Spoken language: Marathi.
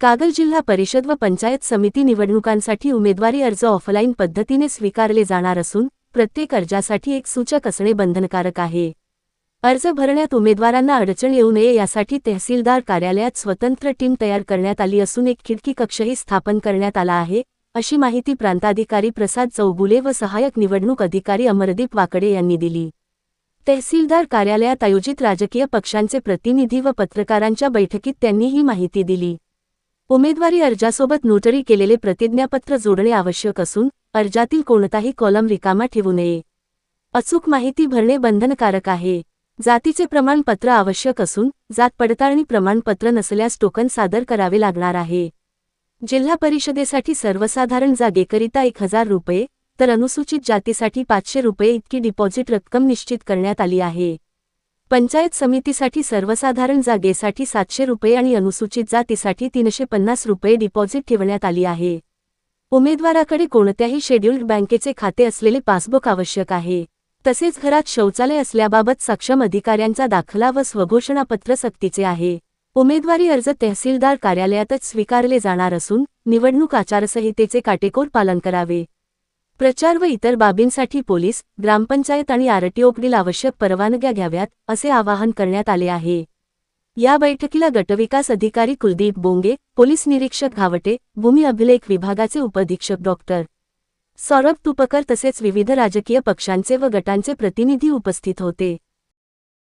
कागल जिल्हा परिषद व पंचायत समिती निवडणुकांसाठी उमेदवारी अर्ज ऑफलाईन पद्धतीने स्वीकारले जाणार असून प्रत्येक अर्जासाठी एक सूचक असणे बंधनकारक आहे. अर्ज भरण्यात उमेदवारांना अडचण येऊ नये यासाठी तहसीलदार कार्यालयात स्वतंत्र टीम तयार करण्यात आली असून एक खिडकी कक्षही स्थापन करण्यात आला आहे अशी माहिती प्रांताधिकारी प्रसाद चौगुले व सहाय्यक निवडणूक अधिकारी अमरदीप वाकडे यांनी दिली. तहसीलदार कार्यालयात आयोजित राजकीय पक्षांचे प्रतिनिधी व पत्रकारांच्या बैठकीत त्यांनी ही माहिती दिली. उमेदवारी अर्जासोबत नोटरी केलेले प्रतिज्ञापत्र जोडणे आवश्यक असून अर्जातील कोणताही कॉलम रिकामा ठेवू नये. अचूक माहिती भरणे बंधनकारक आहे. जातीचे प्रमाणपत्र आवश्यक असून जात पडताळणी प्रमाणपत्र नसल्यास टोकन सादर करावे लागणार आहे. जिल्हा परिषदेसाठी सर्वसाधारण जागेकरिता एक हजार रुपये तर अनुसूचित जातीसाठी पाचशे रुपये इतकी डिपॉझिट रक्कम निश्चित करण्यात आली आहे. पंचायत समितीसाठी सर्वसाधारण जागेसाठी सातशे रुपये आणि अनुसूचित जातीसाठी तीनशे पन्नास रुपये डिपॉझिट ठेवण्यात आली आहे. उमेदवाराकडे कोणत्याही शेड्युल्ड बँकेचे खाते असलेले पासबुक आवश्यक आहे. तसेच घरात शौचालय असल्याबाबत सक्षम अधिकाऱ्यांचा दाखला व स्वघोषणापत्र सक्तीचे आहे. उमेदवारी अर्ज तहसीलदार कार्यालयातच स्वीकारले जाणार असून निवडणूक आचारसंहितेचे काटेकोर पालन करावे. प्रचार व इतर बाबींसाठी पोलीस ग्रामपंचायत आणि आरटीओकडील आवश्यक परवानग्या घ्याव्यात असे आवाहन करण्यात आले आहे. या बैठकीला गटविकास अधिकारी कुलदीप बोंगे पोलीस निरीक्षक घावटे भूमी अभिलेख विभागाचे उपअधीक्षक डॉक्टर सौरभ तुपकर तसेच विविध राजकीय पक्षांचे व गटांचे प्रतिनिधी उपस्थित होते.